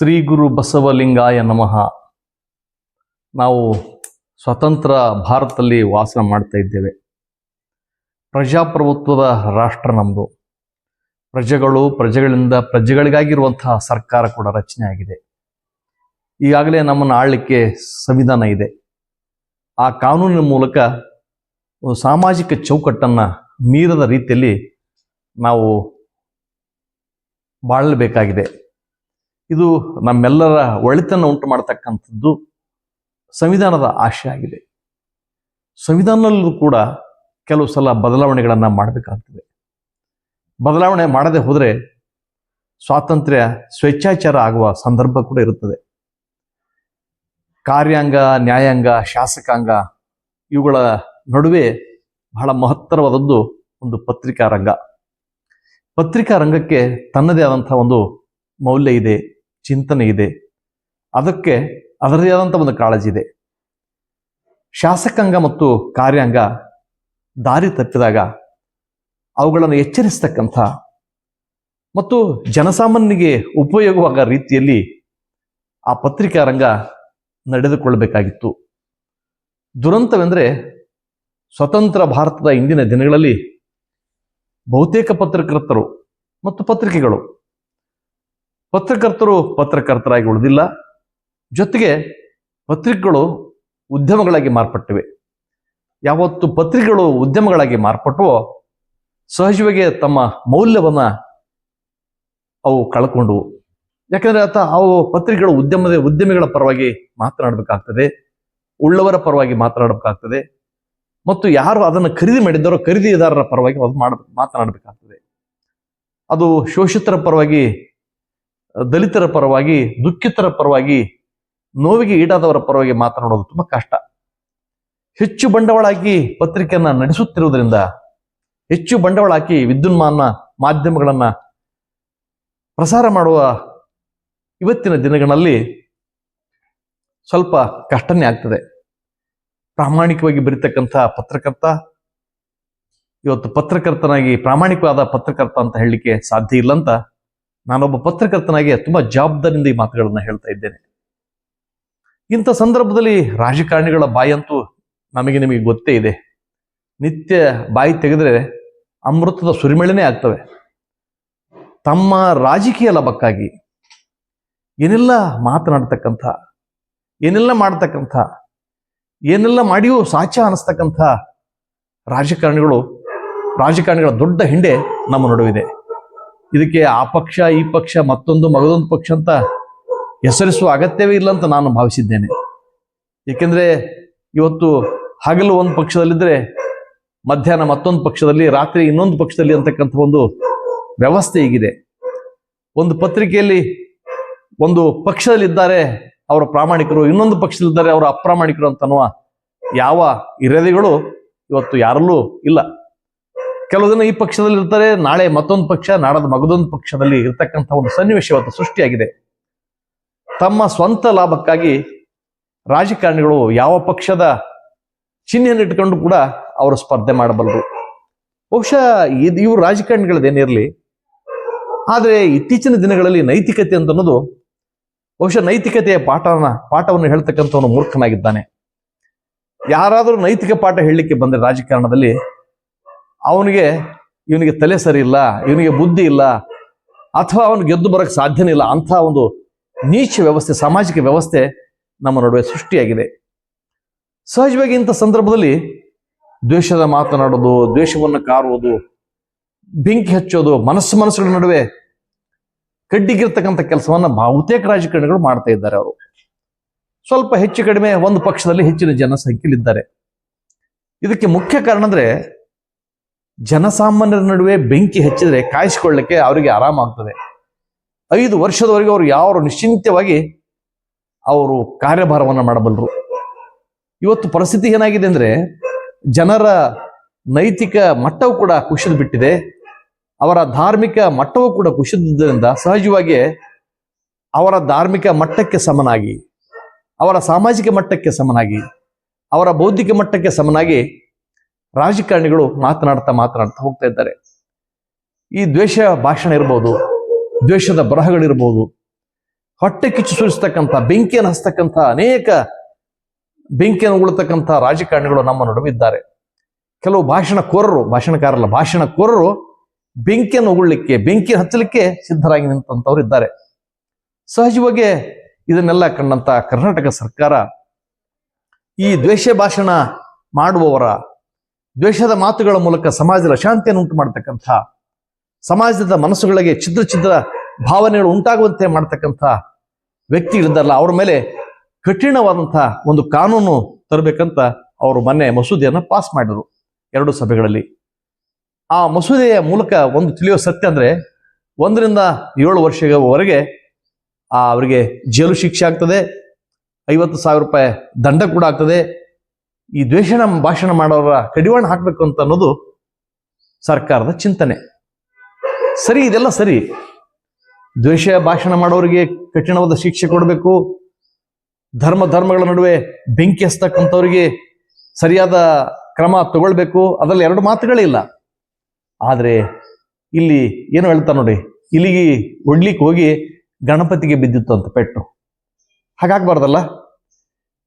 ಶ್ರೀ ಗುರು ಬಸವಲಿಂಗಾಯ ನಮಃ. ನಾವು ಸ್ವತಂತ್ರ ಭಾರತದಲ್ಲಿ ವಾಸ ಮಾಡ್ತಾ ಇದ್ದೇವೆ. ಪ್ರಜಾಪ್ರಭುತ್ವದ ರಾಷ್ಟ್ರ ನಮ್ಮದು ಪ್ರಜೆಗಳು ಪ್ರಜೆಗಳಿಂದ ಪ್ರಜೆಗಳಿಗಾಗಿರುವಂತಹ ಸರ್ಕಾರ ಕೂಡ ರಚನೆ ಆಗಿದೆ. ಈಗಾಗಲೇ ನಮ್ಮನ್ನು ಆಳ್ಲಿಕ್ಕೆ ಸಂವಿಧಾನ ಇದೆ. ಆ ಕಾನೂನಿನ ಮೂಲಕ ಸಾಮಾಜಿಕ ಚೌಕಟ್ಟನ್ನು ಮೀರದ ರೀತಿಯಲ್ಲಿ ನಾವು ಬಾಳಬೇಕಾಗಿದೆ ಇದು ನಮ್ಮೆಲ್ಲರ ಒಳಿತನ್ನು ಉಂಟು ಮಾಡತಕ್ಕಂಥದ್ದು ಸಂವಿಧಾನದ ಆಶೆ ಆಗಿದೆ. ಸಂವಿಧಾನದಲ್ಲೂ ಕೂಡ ಕೆಲವು ಸಲ ಬದಲಾವಣೆಗಳನ್ನು ಮಾಡಬೇಕಾಗ್ತದೆ. ಬದಲಾವಣೆ ಮಾಡದೆ ಹೋದರೆ ಸ್ವಾತಂತ್ರ್ಯ, ಸ್ವೇಚ್ಛಾಚಾರ ಆಗುವ ಸಂದರ್ಭ ಕೂಡ ಇರುತ್ತದೆ. ಕಾರ್ಯಾಂಗ, ನ್ಯಾಯಾಂಗ, ಶಾಸಕಾಂಗ ಇವುಗಳ ನಡುವೆ ಬಹಳ ಮಹತ್ತರವಾದದ್ದು ಒಂದು ಪತ್ರಿಕಾ ರಂಗ. ಪತ್ರಿಕಾ ರಂಗಕ್ಕೆ ತನ್ನದೇ ಆದಂಥ ಒಂದು ಮೌಲ್ಯ ಇದೆ. ಚಿಂತನೆ ಇದೆ. ಅದಕ್ಕೆ ಅದರದೇ ಆದಂಥ ಒಂದು ಕಾಳಜಿ ಇದೆ. ಶಾಸಕಾಂಗ ಮತ್ತು ಕಾರ್ಯಾಂಗ ದಾರಿ ತಪ್ಪಿದಾಗ ಅವುಗಳನ್ನು ಎಚ್ಚರಿಸ್ತಕ್ಕಂಥ ಮತ್ತು ಜನಸಾಮಾನ್ಯರಿಗೆ ಉಪಯೋಗವಾದ ರೀತಿಯಲ್ಲಿ ಆ ಪತ್ರಿಕಾ ರಂಗ ನಡೆದುಕೊಳ್ಳಬೇಕಾಗಿತ್ತು. ದುರಂತವೆಂದರೆ ಸ್ವತಂತ್ರ ಭಾರತದ ಇಂದಿನ ದಿನಗಳಲ್ಲಿ ಬಹುತೇಕ ಪತ್ರಕರ್ತರು ಮತ್ತು ಪತ್ರಿಕೆಗಳು ಪತ್ರಕರ್ತರು ಪತ್ರಕರ್ತರಾಗಿ ಉಳಿದಿಲ್ಲ. ಜೊತೆಗೆ ಪತ್ರಿಕೆಗಳು ಉದ್ಯಮಗಳಾಗಿ ಮಾರ್ಪಟ್ಟಿವೆ. ಯಾವತ್ತು ಪತ್ರಿಕೆಗಳು ಉದ್ಯಮಗಳಾಗಿ ಮಾರ್ಪಟ್ಟವೋ ಸಹಜವಾಗಿ ತಮ್ಮ ಮೌಲ್ಯವನ್ನ ಅವು ಕಳ್ಕೊಂಡವು ಯಾಕಂದ್ರೆ ಆತ ಅವು ಪತ್ರಿಕೆಗಳು ಉದ್ಯಮದ ಉದ್ಯಮಿಗಳ ಪರವಾಗಿ ಮಾತನಾಡಬೇಕಾಗ್ತದೆ, ಉಳ್ಳವರ ಪರವಾಗಿ ಮಾತನಾಡಬೇಕಾಗ್ತದೆ, ಮತ್ತು ಯಾರು ಅದನ್ನು ಖರೀದಿ ಮಾಡಿದ್ದಾರೋ ಖರೀದಿದಾರರ ಪರವಾಗಿ ಅದು ಮಾಡ, ಮಾತನಾಡಬೇಕಾಗ್ತದೆ. ಅದು ಶೋಷಿತರ ಪರವಾಗಿ ದಲಿತರ ಪರವಾಗಿ, ದುಃಖಿತರ ಪರವಾಗಿ, ನೋವಿಗೆ ಈಡಾದವರ ಪರವಾಗಿ ಮಾತನಾಡೋದು ತುಂಬಾ ಕಷ್ಟ. ಹೆಚ್ಚು ಬಂಡವಾಳ ಹಾಕಿ ಪತ್ರಿಕೆಯನ್ನ ನಡೆಸುತ್ತಿರುವುದರಿಂದ, ಹೆಚ್ಚು ಬಂಡವಾಳ ಹಾಕಿ ವಿದ್ಯುನ್ಮಾನ ಮಾಧ್ಯಮಗಳನ್ನ ಪ್ರಸಾರ ಮಾಡುವ ಇವತ್ತಿನ ದಿನಗಳಲ್ಲಿ ಸ್ವಲ್ಪ ಕಷ್ಟನೇ ಆಗ್ತದೆ. ಪ್ರಾಮಾಣಿಕವಾಗಿ ಬರೀತಕ್ಕಂಥ ಪತ್ರಕರ್ತ, ಇವತ್ತು ಪತ್ರಕರ್ತನಾಗಿ ಪ್ರಾಮಾಣಿಕವಾದ ಪತ್ರಕರ್ತ ಅಂತ ಹೇಳಲಿಕ್ಕೆ ಸಾಧ್ಯ ಇಲ್ಲ ಅಂತ ನಾನೊಬ್ಬ ಪತ್ರಕರ್ತನಾಗಿ ತುಂಬಾ ಜವಾಬ್ದಾರಿಯಿಂದ ಈ ಮಾತುಗಳನ್ನ ಹೇಳ್ತಾ ಇದ್ದೇನೆ. ಇಂಥ ಸಂದರ್ಭದಲ್ಲಿ ರಾಜಕಾರಣಿಗಳ ಬಾಯಂತೂ ನಮಗೆ ನಿಮಗೆ ಗೊತ್ತೇ ಇದೆ. ನಿತ್ಯ ಬಾಯಿ ತೆಗೆದ್ರೆ ಅಮೃತದ ಸುರಿಮಳೆನೇ ಆಗ್ತವೆ. ತಮ್ಮ ರಾಜಕೀಯ ಲಾಭಕ್ಕಾಗಿ ಏನೆಲ್ಲ ಮಾತನಾಡ್ತಕ್ಕಂಥ, ಏನೆಲ್ಲ ಮಾಡ್ತಕ್ಕಂಥ, ಏನೆಲ್ಲ ಮಾಡಿಯೂ ಸಾಚ ಅನ್ನಿಸ್ತಕ್ಕಂಥ ರಾಜಕಾರಣಿಗಳು, ರಾಜಕಾರಣಿಗಳ ದೊಡ್ಡ ಹಿಂಡೆ ನಮ್ಮ ನಡುವಿದೆ. ಇದಕ್ಕೆ ಆ ಪಕ್ಷ, ಈ ಪಕ್ಷ, ಮತ್ತೊಂದು ಮಗದೊಂದು ಪಕ್ಷ ಅಂತ ಹೆಸರಿಸುವ ಅಗತ್ಯವೇ ಇಲ್ಲ ಅಂತ ನಾನು ಭಾವಿಸಿದ್ದೇನೆ. ಏಕೆಂದರೆ ಇವತ್ತು ಹಗಲು ಒಂದು ಪಕ್ಷದಲ್ಲಿದ್ದರೆ ಮಧ್ಯಾಹ್ನ ಮತ್ತೊಂದು ಪಕ್ಷದಲ್ಲಿ, ರಾತ್ರಿ ಇನ್ನೊಂದು ಪಕ್ಷದಲ್ಲಿ ಅಂತಕ್ಕಂಥ ಒಂದು ವ್ಯವಸ್ಥೆ ಈಗಿದೆ. ಒಂದು ಪತ್ರಿಕೆಯಲ್ಲಿ ಒಂದು ಪಕ್ಷದಲ್ಲಿದ್ದಾರೆ ಅವರ ಪ್ರಾಮಾಣಿಕರು, ಇನ್ನೊಂದು ಪಕ್ಷದಲ್ಲಿದ್ದಾರೆ ಅವರು ಅಪ್ರಾಮಾಣಿಕರು ಅಂತನ್ನುವ ಯಾವ ಇರದಿಗಳು ಇವತ್ತು ಯಾರಲ್ಲೂ ಇಲ್ಲ. ಕೆಲವು ಜನ ಈ ಪಕ್ಷದಲ್ಲಿ ಇರ್ತಾರೆ, ನಾಳೆ ಮತ್ತೊಂದು ಪಕ್ಷ, ನಾಡದ ಮಗದೊಂದು ಪಕ್ಷದಲ್ಲಿ ಇರ್ತಕ್ಕಂಥ ಒಂದು ಸನ್ನಿವೇಶ ಇವತ್ತು ಸೃಷ್ಟಿಯಾಗಿದೆ. ತಮ್ಮ ಸ್ವಂತ ಲಾಭಕ್ಕಾಗಿ ರಾಜಕಾರಣಿಗಳು ಯಾವ ಪಕ್ಷದ ಚಿಹ್ನೆಯನ್ನು ಇಟ್ಕೊಂಡು ಕೂಡ ಅವರು ಸ್ಪರ್ಧೆ ಮಾಡಬಲ್ಲರು. ಬಹುಶಃ ಇದು ಇವರು ರಾಜಕಾರಣಿಗಳದ್ದೇನಿರಲಿ ಆದರೆ ಇತ್ತೀಚಿನ ದಿನಗಳಲ್ಲಿ ನೈತಿಕತೆ ಅಂತ ಅನ್ನೋದು ಬಹುಶಃ ನೈತಿಕತೆಯ ಪಾಠನ, ಪಾಠವನ್ನು ಹೇಳ್ತಕ್ಕಂಥವನು ಮೂರ್ಖನಾಗಿದ್ದಾನೆ. ಯಾರಾದರೂ ನೈತಿಕ ಪಾಠ ಹೇಳಲಿಕ್ಕೆ ಬಂದರೆ ರಾಜಕಾರಣದಲ್ಲಿ ಅವನಿಗೆ ಇವನಿಗೆ ತಲೆ ಸರಿ ಇಲ್ಲ, ಇವನಿಗೆ ಬುದ್ಧಿ ಇಲ್ಲ, ಅಥವಾ ಅವನು ಗೆದ್ದು ಬರಕ್ಕೆ ಸಾಧ್ಯನೇ ಇಲ್ಲ, ಅಂಥ ಒಂದು ನೀಚ ವ್ಯವಸ್ಥೆ, ಸಾಮಾಜಿಕ ವ್ಯವಸ್ಥೆ ನಮ್ಮ ನಡುವೆ ಸೃಷ್ಟಿಯಾಗಿದೆ. ಸಹಜವಾಗಿ ಇಂಥ ಸಂದರ್ಭದಲ್ಲಿ ದ್ವೇಷದ ಮಾತನಾಡೋದು, ದ್ವೇಷವನ್ನು ಕಾರುವುದು, ಬೆಂಕಿ ಹಚ್ಚೋದು, ಮನಸ್ಸು ಮನಸ್ಸುಗಳ ನಡುವೆ ಕಡ್ಡಿಗಿರ್ತಕ್ಕಂಥ ಕೆಲಸವನ್ನು ಬಹುತೇಕ ರಾಜಕಾರಣಿಗಳು ಮಾಡ್ತಾ ಇದ್ದಾರೆ ಅವರು. ಸ್ವಲ್ಪ ಹೆಚ್ಚು ಕಡಿಮೆ ಒಂದು ಪಕ್ಷದಲ್ಲಿ ಹೆಚ್ಚಿನ ಜನಸಂಖ್ಯೆಯಲ್ಲಿದ್ದಾರೆ ಇದಕ್ಕೆ ಮುಖ್ಯ ಕಾರಣ ಅಂದ್ರೆ ಜನಸಾಮಾನ್ಯರ ನಡುವೆ ಬೆಂಕಿ ಹಚ್ಚಿದರೆ ಕಾಯಿಸಿಕೊಳ್ಳಕ್ಕೆ ಅವರಿಗೆ ಆರಾಮಾಗ್ತದೆ. ಐದು ವರ್ಷದವರೆಗೆ ಅವರು ಯಾವ ನಿಶ್ಚಿಂತವಾಗಿ ಅವರು ಕಾರ್ಯಭಾರವನ್ನು ಮಾಡಬಲ್ಲರು. ಇವತ್ತು ಪರಿಸ್ಥಿತಿ ಏನಾಗಿದೆ ಅಂದ್ರೆ ಜನರ ನೈತಿಕ ಮಟ್ಟವು ಕೂಡ ಕುಸಿದು ಬಿಟ್ಟಿದೆ. ಅವರ ಧಾರ್ಮಿಕ ಮಟ್ಟವೂ ಕೂಡ ಕುಸಿದಿದ್ದರಿಂದ ಸಹಜವಾಗಿ ಅವರ ಧಾರ್ಮಿಕ ಮಟ್ಟಕ್ಕೆ ಸಮನಾಗಿ, ಅವರ ಸಾಮಾಜಿಕ ಮಟ್ಟಕ್ಕೆ ಸಮನಾಗಿ, ಅವರ ಬೌದ್ಧಿಕ ಮಟ್ಟಕ್ಕೆ ಸಮನಾಗಿ ರಾಜಕಾರಣಿಗಳು ಮಾತನಾಡ್ತಾ ಮಾತನಾಡ್ತಾ ಹೋಗ್ತಾ ಇದ್ದಾರೆ. ಈ ದ್ವೇಷ ಭಾಷಣ ಇರ್ಬೋದು, ದ್ವೇಷದ ಬರಹಗಳಿರ್ಬೋದು, ಹೊಟ್ಟೆ ಕಿಚ್ಚು ಸುರಿಸ್ತಕ್ಕಂಥ, ಬೆಂಕಿಯನ್ನು ಹಸ್ತಕ್ಕಂಥ ಅನೇಕ ಬೆಂಕಿಯನ್ನು ಉಳ್ತಕ್ಕಂಥ ರಾಜಕಾರಣಿಗಳು ನಮ್ಮ ನಡುವೆ ಇದ್ದಾರೆ. ಕೆಲವು ಭಾಷಣ ಕೋರರು ಭಾಷಣಕಾರಲ್ಲ ಭಾಷಣ ಕೋರರು ಬೆಂಕಿಯನ್ನು ಉಗುಳಲಿಕ್ಕೆ, ಬೆಂಕಿ ಹಚ್ಚಲಿಕ್ಕೆ ಸಿದ್ಧರಾಗಿ ನಿಂತಂಥವ್ರು ಇದ್ದಾರೆ. ಸಹಜವಾಗಿ ಇದನ್ನೆಲ್ಲ ಕಂಡಂತ ಕರ್ನಾಟಕ ಸರ್ಕಾರ ಈ ದ್ವೇಷ ಭಾಷಣ ಮಾಡುವವರ ದ್ವೇಷದ ಮಾತುಗಳ ಮೂಲಕ ಸಮಾಜದ ಅಶಾಂತಿಯನ್ನು ಉಂಟು ಮಾಡತಕ್ಕಂಥ ಸಮಾಜದ ಮನಸ್ಸುಗಳಿಗೆ ಛಿದ್ರ ಛಿದ್ರ ಭಾವನೆಗಳು ಉಂಟಾಗುವಂತೆ ಮಾಡ್ತಕ್ಕಂಥ ವ್ಯಕ್ತಿಗಳಿದ್ದಾರಲ್ಲ, ಅವ್ರ ಮೇಲೆ ಕಠಿಣವಾದಂಥ ಒಂದು ಕಾನೂನು ತರಬೇಕಂತ ಅವರು ಮೊನ್ನೆ ಮಸೂದೆಯನ್ನು ಪಾಸ್ ಮಾಡಿದರು ಎರಡು ಸಭೆಗಳಲ್ಲಿ. ಆ ಮಸೂದೆಯ ಮೂಲಕ ಒಂದು ತಿಳಿಯೋ ಸತ್ಯ ಅಂದ್ರೆ ಒಂದರಿಂದ ಏಳು ವರ್ಷಗಳವರೆಗೆ ಆ ಅವರಿಗೆ ಜೈಲು ಶಿಕ್ಷೆ ಆಗ್ತದೆ, ಐವತ್ತು ಸಾವಿರ ರೂಪಾಯಿ ದಂಡ ಕೂಡ ಆಗ್ತದೆ ಈ ದ್ವೇಷ ಭಾಷಣ ಮಾಡೋರ ಕಡಿವಾಣ ಹಾಕಬೇಕು ಅಂತ ಅನ್ನೋದು ಸರ್ಕಾರದ ಚಿಂತನೆ. ಸರಿ, ಇದೆಲ್ಲ ಸರಿ. ದ್ವೇಷ ಭಾಷಣ ಮಾಡೋರಿಗೆ ಕಠಿಣವಾದ ಶಿಕ್ಷೆ ಕೊಡಬೇಕು. ಧರ್ಮ, ಧರ್ಮಗಳ ನಡುವೆ ಬೆಂಕಿ ಹಸ್ತಕ್ಕಂಥವ್ರಿಗೆ ಸರಿಯಾದ ಕ್ರಮ ತಗೊಳ್ಬೇಕು. ಅದರಲ್ಲಿ ಎರಡು ಮಾತುಗಳೇ ಇಲ್ಲ. ಆದ್ರೆ ಇಲ್ಲಿ ಏನು ಹೇಳ್ತಾ ನೋಡಿ ಇಲ್ಲಿಗೆ ಒಡ್ಲಿಕ್ಕೆ ಹೋಗಿ ಗಣಪತಿಗೆ ಬಿದ್ದಿತ್ತು ಅಂತ ಪೆಟ್ಟು. ಹಾಗಾಗ್ಬಾರ್ದಲ್ಲ?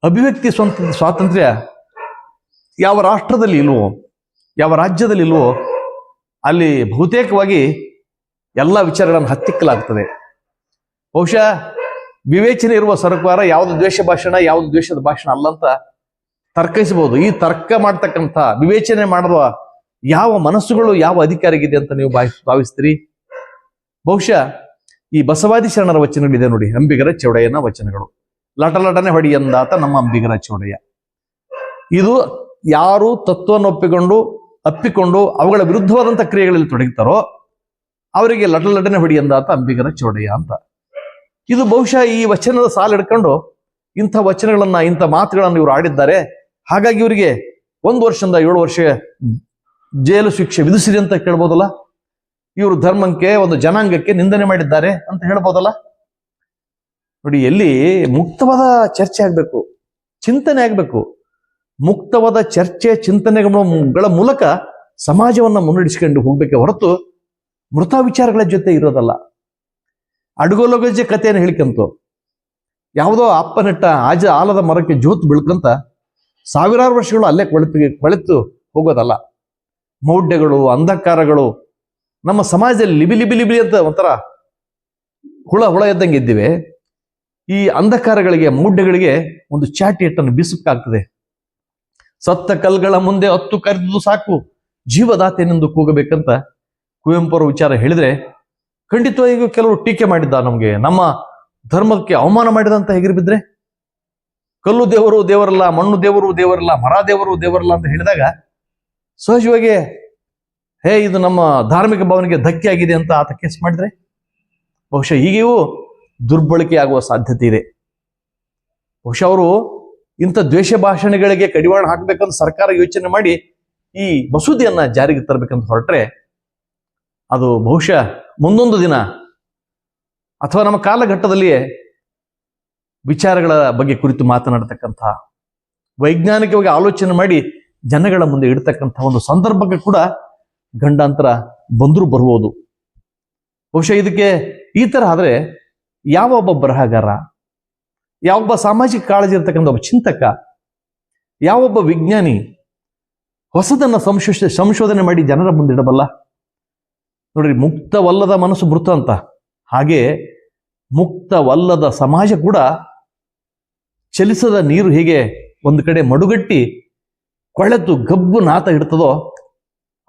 ಅಭಿವ್ಯಕ್ತಿ ಸ್ವಂತ, ಸ್ವಾತಂತ್ರ್ಯ ಯಾವ ರಾಷ್ಟ್ರದಲ್ಲಿ ಇಲ್ವೋ, ಯಾವ ರಾಜ್ಯದಲ್ಲಿ ಇಲ್ವೋ, ಅಲ್ಲಿ ಬಹುತೇಕವಾಗಿ ಎಲ್ಲ ವಿಚಾರಗಳನ್ನು ಹತ್ತಿಕ್ಕಲಾಗ್ತದೆ. ಬಹುಶಃ ವಿವೇಚನೆ ಇರುವ ಸರ್ಕಾರ ಯಾವುದು ದ್ವೇಷ ಭಾಷಣ, ಯಾವುದು ದ್ವೇಷದ ಭಾಷಣ ಅಲ್ಲ ಅಂತ ತರ್ಕಿಸಬಹುದು. ಈ ತರ್ಕ ಮಾಡ್ತಕ್ಕಂಥ, ವಿವೇಚನೆ ಮಾಡುವ ಯಾವ ಮನಸ್ಸುಗಳು, ಯಾವ ಅಧಿಕಾರಿಗಿದೆ ಅಂತ ನೀವು ಭಾವಿಸ್ ಭಾವಿಸ್ತೀರಿ? ಬಹುಶಃ ಈ ಬಸವಾದಿ ಶರಣರ ವಚನಗಳಿದೆ ನೋಡಿ, ಅಂಬಿಗರ ಚೌಡಯ್ಯನ ವಚನಗಳು. ಲಟ ಲಟನೆ ಹೊಡಿ ಎಂದಾತ ನಮ್ಮ ಅಂಬಿಗರ ಚೌಡಯ್ಯ. ಇದು ಯಾರು ತತ್ವವನ್ನು ಒಪ್ಪಿಕೊಂಡು, ಅಪ್ಪಿಕೊಂಡು ಅವುಗಳ ವಿರುದ್ಧವಾದಂಥ ಕ್ರಿಯೆಗಳಲ್ಲಿ ತೊಡಗುತ್ತಾರೋ ಅವರಿಗೆ ಲಟ ಲಟನೆ ಹೊಡಿ ಎಂದಾತ ಅಂಬಿಗರ ಚೌಡಯ್ಯ ಅಂತ. ಇದು ಬಹುಶಃ ಈ ವಚನದ ಸಾಲ ಹಿಡ್ಕೊಂಡು ಇಂಥ ವಚನಗಳನ್ನ, ಇಂಥ ಮಾತುಗಳನ್ನು ಇವರು ಆಡಿದ್ದಾರೆ. ಹಾಗಾಗಿ ಇವರಿಗೆ ಒಂದು ವರ್ಷದಿಂದ ಏಳು ವರ್ಷ ಜೈಲು ಶಿಕ್ಷೆ ವಿಧಿಸಿರಿ ಅಂತ ಕೇಳ್ಬೋದಲ್ಲ? ಇವರು ಧರ್ಮಕ್ಕೆ ಒಂದು ಜನಾಂಗಕ್ಕೆ ನಿಂದನೆ ಮಾಡಿದ್ದಾರೆ ಅಂತ ಹೇಳ್ಬೋದಲ್ಲ? ನೋಡಿ, ಎಲ್ಲಿ ಮುಕ್ತವಾದ ಚರ್ಚೆ ಆಗಬೇಕು, ಚಿಂತನೆ ಆಗ್ಬೇಕು. ಮುಕ್ತವಾದ ಚರ್ಚೆ, ಚಿಂತನೆಗಳ ಮೂಲಕ ಸಮಾಜವನ್ನ ಮುನ್ನಡೆಸಿಕೊಂಡು ಹೋಗ್ಬೇಕೆ ಹೊರತು ಮೃತ ವಿಚಾರಗಳ ಜೊತೆ ಇರೋದಲ್ಲ. ಅಡುಗೋಲಗಜ್ಜೆ ಕಥೆಯನ್ನು ಹೇಳ್ಕಂತು, ಯಾವುದೋ ಅಪ್ಪ ನೆಟ್ಟ ಆಜ ಆಲದ ಮರಕ್ಕೆ ಜೋತು ಬೆಳ್ಕಂತ ಸಾವಿರಾರು ವರ್ಷಗಳು ಅಲ್ಲೇ ಕೊಳೆತು ಕೊಳೆತು ಹೋಗೋದಲ್ಲ. ಮೌಢ್ಯಗಳು, ಅಂಧಕಾರಗಳು, ನಮ್ಮ ಸಮಾಜದಲ್ಲಿ ಲಿಬಿ ಲಿಬಿ ಲಿಬಿ ಅಂತ ಒಂಥರ ಹುಳ ಹುಳ ಇದ್ದಂಗೆ ಇದ್ದೀವಿ. ಈ ಅಂಧಕಾರಗಳಿಗೆ, ಮೌಢ್ಯಗಳಿಗೆ ಒಂದು ಚಾಟಿ ಹಿಟ್ಟನ್ನು ಬೀಸಕ್ಕಾಗ್ತದೆ. ಸತ್ತ ಕಲ್ಗಳ ಮುಂದೆ ಹತ್ತು ಕರೆದು ಸಾಕು. ಜೀವದಾತೆನೆಂದು ಕೂಗಬೇಕಂತ ಕುವೆಂಪು ಅವರ ವಿಚಾರ ಹೇಳಿದ್ರೆ, ಖಂಡಿತವಾಗಿಯೂ ಕೆಲವರು ಟೀಕೆ ಮಾಡಿದ್ದ ನಮಗೆ? ನಮ್ಮ ಧರ್ಮಕ್ಕೆ ಅವಮಾನ ಮಾಡಿದಂತ ಹೇಗಿರ್ಬಿದ್ರೆ ಬಿದ್ರೆ? ಕಲ್ಲು ದೇವರು ದೇವರಲ್ಲ, ಮಣ್ಣು ದೇವರು ದೇವರಲ್ಲ, ಮರ ದೇವರು ದೇವರಲ್ಲ ಅಂತ ಹೇಳಿದಾಗ, ಸಹಜವಾಗಿ, ಹೇ, ಇದು ನಮ್ಮ ಧಾರ್ಮಿಕ ಭಾವನೆಗೆ ಧಕ್ಕೆ ಆಗಿದೆ ಅಂತ ಆತ ಕೇಸ್ ಮಾಡಿದ್ರೆ, ಬಹುಶಃ ಹೀಗೆಯೂ ದುರ್ಬಳಕೆ ಆಗುವ ಸಾಧ್ಯತೆ ಇದೆ. ಬಹುಶಃ ಅವರು ಇಂಥ ದ್ವೇಷ ಭಾಷಣಗಳಿಗೆ ಕಡಿವಾಣ ಹಾಕ್ಬೇಕಂತ ಸರ್ಕಾರ ಯೋಚನೆ ಮಾಡಿ ಈ ಮಸೂದೆಯನ್ನ ಜಾರಿಗೆ ತರಬೇಕಂತ ಹೊರಟ್ರೆ ಅದು ಬಹುಶಃ ಮುಂದೊಂದು ದಿನ ಅಥವಾ ನಮ್ಮ ಕಾಲಘಟ್ಟದಲ್ಲಿಯೇ ವಿಚಾರಗಳ ಬಗ್ಗೆ ಕುರಿತು ಮಾತನಾಡತಕ್ಕಂಥ ವೈಜ್ಞಾನಿಕವಾಗಿ ಆಲೋಚನೆ ಮಾಡಿ ಜನಗಳ ಮುಂದೆ ಇಡ್ತಕ್ಕಂಥ ಒಂದು ಸಂದರ್ಭಕ್ಕೆ ಕೂಡ ಗಂಡಾಂತರ ಬಂದರೂ ಬರ್ಬೋದು ಬಹುಶಃ ಇದಕ್ಕೆ ಈ ತರ ಆದರೆ ಯಾವ ಒಬ್ಬ ಬರಹಗಾರ ಯಾವೊಬ್ಬ ಸಾಮಾಜಿಕ ಕಾಳಜಿ ಇರ್ತಕ್ಕಂಥ ಒಬ್ಬ ಚಿಂತಕ ಯಾವೊಬ್ಬ ವಿಜ್ಞಾನಿ ಹೊಸದನ್ನ ಸಂಶೋಧ ಸಂಶೋಧನೆ ಮಾಡಿ ಜನರ ಮುಂದೆ ಇಡಬಲ್ಲ? ನೋಡ್ರಿ, ಮುಕ್ತವಲ್ಲದ ಮನಸ್ಸು ಮೃತ ಅಂತ. ಹಾಗೆ ಮುಕ್ತವಲ್ಲದ ಸಮಾಜ ಕೂಡ ಚಲಿಸದ ನೀರು ಹೇಗೆ ಒಂದು ಕಡೆ ಮಡುಗಟ್ಟಿ ಕೊಳೆತು ಗಬ್ಬು ನಾತ ಇಡ್ತದೋ,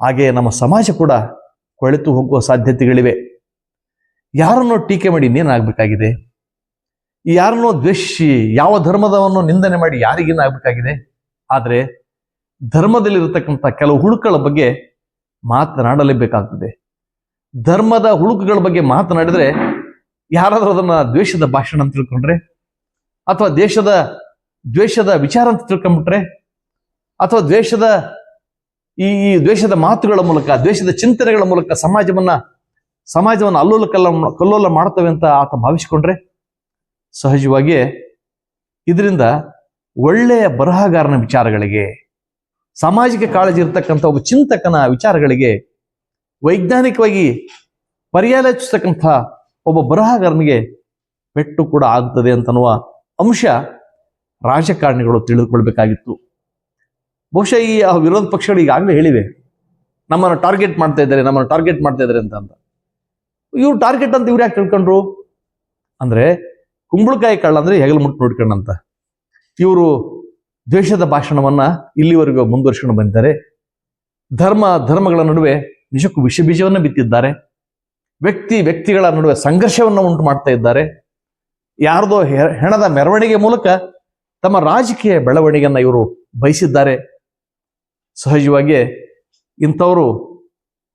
ಹಾಗೆ ನಮ್ಮ ಸಮಾಜ ಕೂಡ ಕೊಳೆತು ಹೋಗುವ ಸಾಧ್ಯತೆಗಳಿವೆ. ಯಾರನ್ನೋ ಟೀಕೆ ಮಾಡಿ ಇನ್ನೇನಾಗಬೇಕಾಗಿದೆ? ಯಾರನ್ನೋ ದ್ವೇಷಿ ಯಾವ ಧರ್ಮದವನ್ನು ನಿಂದನೆ ಮಾಡಿ ಯಾರಿಗೇನಾಗಬೇಕಾಗಿದೆ ಆದರೆ ಧರ್ಮದಲ್ಲಿರತಕ್ಕಂಥ ಕೆಲವು ಹುಡುಕಗಳ ಬಗ್ಗೆ ಮಾತನಾಡಲೇಬೇಕಾಗ್ತದೆ. ಧರ್ಮದ ಹುಳುಕುಗಳ ಬಗ್ಗೆ ಮಾತನಾಡಿದರೆ ಯಾರಾದರೂ ಅದನ್ನ ದ್ವೇಷದ ಭಾಷಣ ಅಂತ ತಿಳ್ಕೊಂಡ್ರೆ, ಅಥವಾ ದೇಶದ ದ್ವೇಷದ ವಿಚಾರ ಅಂತ ತಿಳ್ಕೊಂಡ್ಬಿಟ್ರೆ, ಅಥವಾ ದ್ವೇಷದ ಈ ಈ ದ್ವೇಷದ ಮಾತುಗಳ ಮೂಲಕ, ದ್ವೇಷದ ಚಿಂತನೆಗಳ ಮೂಲಕ ಸಮಾಜವನ್ನ, ಸಮಾಜವನ್ನು ಅಲ್ಲೋಲ ಕಲ್ಲ ಕಲ್ಲೋಲ ಮಾಡ್ತವೆ ಅಂತ ಆತ ಭಾವಿಸಿಕೊಂಡ್ರೆ ಸಹಜವಾಗಿಯೇ ಇದರಿಂದ ಒಳ್ಳೆಯ ಬರಹಗಾರನ ವಿಚಾರಗಳಿಗೆ, ಸಾಮಾಜಿಕ ಕಾಳಜಿ ಇರತಕ್ಕಂಥ ಒಬ್ಬ ಚಿಂತಕನ ವಿಚಾರಗಳಿಗೆ ವೈಜ್ಞಾನಿಕವಾಗಿ ಪರ್ಯಾಲೋಚಿಸ್ತಕ್ಕಂಥ ಒಬ್ಬ ಬರಹಗಾರನಿಗೆ ಪೆಟ್ಟು ಕೂಡ ಆಗ್ತದೆ ಅಂತನ್ನುವ ಅಂಶ ರಾಜಕಾರಣಿಗಳು ತಿಳಿದುಕೊಳ್ಬೇಕಾಗಿತ್ತು. ಬಹುಶಃ ಈ ವಿರೋಧ ಪಕ್ಷಗಳು ಈಗಾಗಲೇ ಹೇಳಿವೆ, ನಮ್ಮನ್ನು ಟಾರ್ಗೆಟ್ ಮಾಡ್ತಾ ಇದ್ದಾರೆ, ನಮ್ಮನ್ನು ಟಾರ್ಗೆಟ್ ಮಾಡ್ತಾ ಇದ್ದಾರೆ ಅಂತ ಅಂತ. ಇವ್ರು ಟಾರ್ಗೆಟ್ ಅಂತ ಇವ್ರು ಯಾಕೆ ತಿಳ್ಕೊಂಡ್ರು? ಅಂದ್ರೆ ಕುಂಬಳಕಾಯಿ ಕಳ್ಳ ಅಂದ್ರೆ ಹೆಗಲು ಮುಟ್ಟು ನೋಡ್ಕೊಂಡಂತ. ಇವರು ದ್ವೇಷದ ಭಾಷಣವನ್ನ ಇಲ್ಲಿವರೆಗೂ ಮುಂದುವರ್ಸ್ಕೊಂಡು ಬಂದಿದ್ದಾರೆ. ಧರ್ಮ, ಧರ್ಮಗಳ ನಡುವೆ ನಿಜಕ್ಕೂ ವಿಷ ಬೀಜವನ್ನ ಬಿತ್ತಿದ್ದಾರೆ. ವ್ಯಕ್ತಿ, ವ್ಯಕ್ತಿಗಳ ನಡುವೆ ಸಂಘರ್ಷವನ್ನು ಉಂಟು ಮಾಡ್ತಾ ಇದ್ದಾರೆ. ಯಾರ್ದೋ ಹೆಣದ ಮೆರವಣಿಗೆ ಮೂಲಕ ತಮ್ಮ ರಾಜಕೀಯ ಬೆಳವಣಿಗೆಯನ್ನ ಇವರು ಬಯಸಿದ್ದಾರೆ. ಸಹಜವಾಗಿ ಇಂಥವರು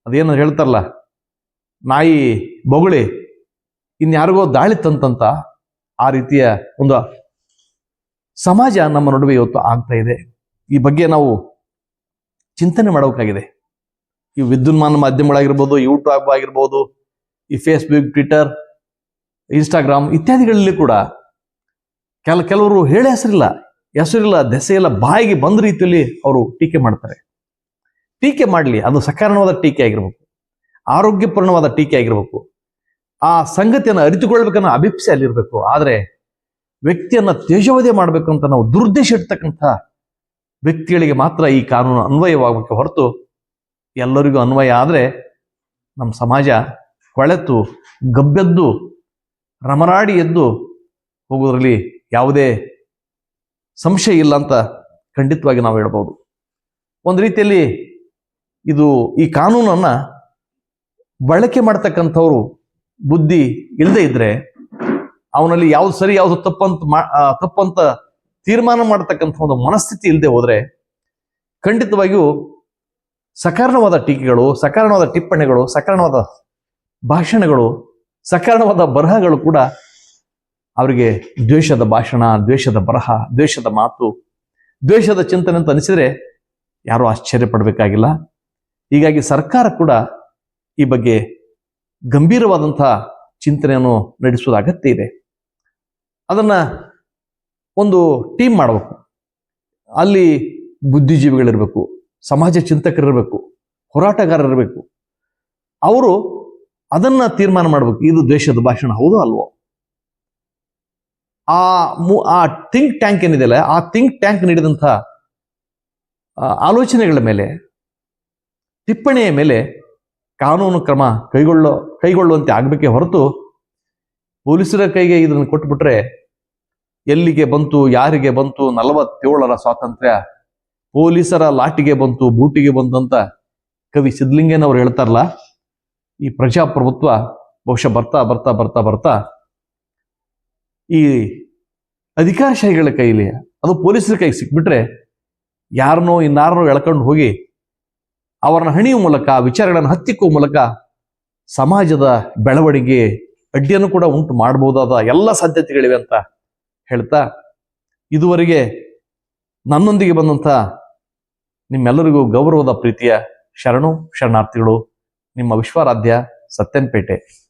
ಅದೇನು ಹೇಳ್ತಾರಲ್ಲ, ನಾಯಿ ಬೊಗಳಿ, ಇನ್ಯಾರಿಗೋ ದಾಳಿ ತಂತಂತ ಆ ರೀತಿಯ ಒಂದು ಸಮಾಜ ನಮ್ಮ ನಡುವೆ ಇವತ್ತು ಆಗ್ತಾ ಇದೆ. ಈ ಬಗ್ಗೆ ನಾವು ಚಿಂತನೆ ಮಾಡಬೇಕಾಗಿದೆ. ಈ ವಿದ್ಯುನ್ಮಾನ ಮಾಧ್ಯಮಗಳಾಗಿರ್ಬೋದು ಯೂಟ್ಯೂಬ್ ಆಗಿರ್ಬೋದು, ಈ ಫೇಸ್ಬುಕ್ ಟ್ವಿಟರ್ ಇನ್ಸ್ಟಾಗ್ರಾಮ್ ಇತ್ಯಾದಿಗಳಲ್ಲಿ ಕೂಡ ಕೆಲ, ಕೆಲವರು ಹೇಳೇ ಹೆಸರಿಲ್ಲ ಹೆಸರಿಲ್ಲ, ದೆಸೆಯಿಲ್ಲ ಬಾಯಿಗೆ ಬಂದ ರೀತಿಯಲ್ಲಿ ಅವರು ಟೀಕೆ ಮಾಡ್ತಾರೆ. ಟೀಕೆ ಮಾಡಲಿ, ಅದು ಸಕಾರಣವಾದ ಟೀಕೆ ಆಗಿರ್ಬೇಕು. ಆರೋಗ್ಯಪೂರ್ಣವಾದ ಟೀಕೆ ಆಗಿರ್ಬೇಕು. ಆ ಸಂಗತಿಯನ್ನು ಅರಿತುಕೊಳ್ಬೇಕನ್ನೋ ಅಭಿಪ್ಸೆ ಅಲ್ಲಿರಬೇಕು. ಆದರೆ ವ್ಯಕ್ತಿಯನ್ನು ತೇಜವಧೆ ಮಾಡಬೇಕು ಅಂತ ನಾವು ದುರುದ್ದೇಶ ಇಡ್ತಕ್ಕಂಥ ವ್ಯಕ್ತಿಗಳಿಗೆ ಮಾತ್ರ ಈ ಕಾನೂನು ಅನ್ವಯವಾಗಬೇಕು ಹೊರತು ಎಲ್ಲರಿಗೂ ಅನ್ವಯ ಆದರೆ ನಮ್ಮ ಸಮಾಜ ಕೊಳೆತು, ಗಬ್ಬೆದ್ದು, ರಮರಾಡಿ ಎದ್ದು ಹೋಗೋದ್ರಲ್ಲಿ ಯಾವುದೇ ಸಂಶಯ ಇಲ್ಲ ಅಂತ ಖಂಡಿತವಾಗಿ ನಾವು ಹೇಳ್ಬೋದು. ಒಂದು ರೀತಿಯಲ್ಲಿ ಇದು ಈ ಕಾನೂನನ್ನು ಬಳಕೆ ಮಾಡ್ತಕ್ಕಂಥವ್ರು ಬುದ್ಧಿ ಇಲ್ಲದೆ ಇದ್ರೆ ಅವನಲ್ಲಿ ಯಾವ್ದು ಸರಿ, ಯಾವ್ದು ತಪ್ಪಂತ ಮಾ- ತಪ್ಪಂತ ತೀರ್ಮಾನ ಮಾಡತಕ್ಕಂಥ ಒಂದು ಮನಸ್ಥಿತಿ ಇಲ್ಲದೆ ಹೋದ್ರೆ ಖಂಡಿತವಾಗಿಯೂ ಸಕಾರಣವಾದ ಟೀಕೆಗಳು, ಸಕಾರಣವಾದ ಟಿಪ್ಪಣಿಗಳು, ಸಕಾರಣವಾದ ಭಾಷಣಗಳು, ಸಕಾರಣವಾದ ಬರಹಗಳು ಕೂಡ ಅವರಿಗೆ ದ್ವೇಷದ ಭಾಷಣ, ದ್ವೇಷದ ಬರಹ, ದ್ವೇಷದ ಮಾತು, ದ್ವೇಷದ ಚಿಂತನೆ ಅಂತ ಅನಿಸಿದ್ರೆ ಯಾರೂ ಆಶ್ಚರ್ಯ ಪಡಬೇಕಾಗಿಲ್ಲ. ಹೀಗಾಗಿ ಸರ್ಕಾರ ಕೂಡ ಈ ಬಗ್ಗೆ ಗಂಭೀರವಾದಂತಹ ಚಿಂತನೆಯನ್ನು ನಡೆಸುವುದು ಅಗತ್ಯ ಇದೆ. ಅದನ್ನ ಒಂದು ಟೀಮ್ ಮಾಡಬೇಕು. ಅಲ್ಲಿ ಬುದ್ಧಿಜೀವಿಗಳಿರಬೇಕು, ಸಮಾಜ ಚಿಂತಕರಿರಬೇಕು, ಹೋರಾಟಗಾರರಿರಬೇಕು. ಅವರು ಅದನ್ನ ತೀರ್ಮಾನ ಮಾಡಬೇಕು. ಇದು ದ್ವೇಷದ ಭಾಷಣ ಹೌದು ಅಲ್ವೋ? ಆ ಮು- ಆ ಥಿಂಕ್ ಟ್ಯಾಂಕ್ ಏನಿದೆಯಲ್ಲ ಆ ಥಿಂಕ್ ಟ್ಯಾಂಕ್ ನೀಡಿದಂಥ ಆಲೋಚನೆಗಳ ಮೇಲೆ, ಟಿಪ್ಪಣಿಯ ಮೇಲೆ ಕಾನೂನು ಕ್ರಮ ಕೈಗೊಳ್ಳೋ, ಕೈಗೊಳ್ಳುವಂತೆ ಆಗಬೇಕೆ ಹೊರತು ಪೊಲೀಸರ ಕೈಗೆ ಇದನ್ನು ಕೊಟ್ಬಿಟ್ರೆ ಎಲ್ಲಿಗೆ ಬಂತು, ಯಾರಿಗೆ ಬಂತು ನಲವತ್ತೇಳರ ಸ್ವಾತಂತ್ರ್ಯ, ಪೊಲೀಸರ ಲಾಟಿಗೆ ಬಂತು, ಬೂಟಿಗೆ ಬಂತು ಅಂತ ಕವಿ ಸಿದ್ಲಿಂಗೇನವ್ರು ಹೇಳ್ತಾರಲ್ಲ, ಈ ಪ್ರಜಾಪ್ರಭುತ್ವ ಬಹುಶಃ ಬರ್ತಾ ಬರ್ತಾ ಬರ್ತಾ ಬರ್ತಾ ಈ ಅಧಿಕಾರಶಾಹಿಗಳ ಕೈಲಿ, ಅದು ಪೊಲೀಸರ ಕೈಗೆ ಸಿಕ್ಬಿಟ್ರೆ ಯಾರನ್ನೋ, ಇನ್ನಾರನ್ನೋ ಎಳ್ಕೊಂಡು ಹೋಗಿ ಅವರನ್ನ ಹಣಿಯುವ ಮೂಲಕ, ವಿಚಾರಗಳನ್ನು ಹತ್ತಿಕ್ಕುವ ಮೂಲಕ ಸಮಾಜದ ಬೆಳವಣಿಗೆ, ಅಡ್ಡಿಯನ್ನು ಕೂಡ ಉಂಟು ಮಾಡಬಹುದಾದ ಎಲ್ಲ ಸಾಧ್ಯತೆಗಳಿವೆ ಅಂತ ಹೇಳ್ತಾ, ಇದುವರೆಗೆ ನನ್ನೊಂದಿಗೆ ಬಂದಂಥ ನಿಮ್ಮೆಲ್ಲರಿಗೂ ಗೌರವದ ಪ್ರೀತಿಯ ಶರಣು, ಶರಣಾರ್ಥಿಗಳು, ನಿಮ್ಮ ವಿಶ್ವಾರಾಧ್ಯ ಸತ್ಯನ್ಪೇಟೆ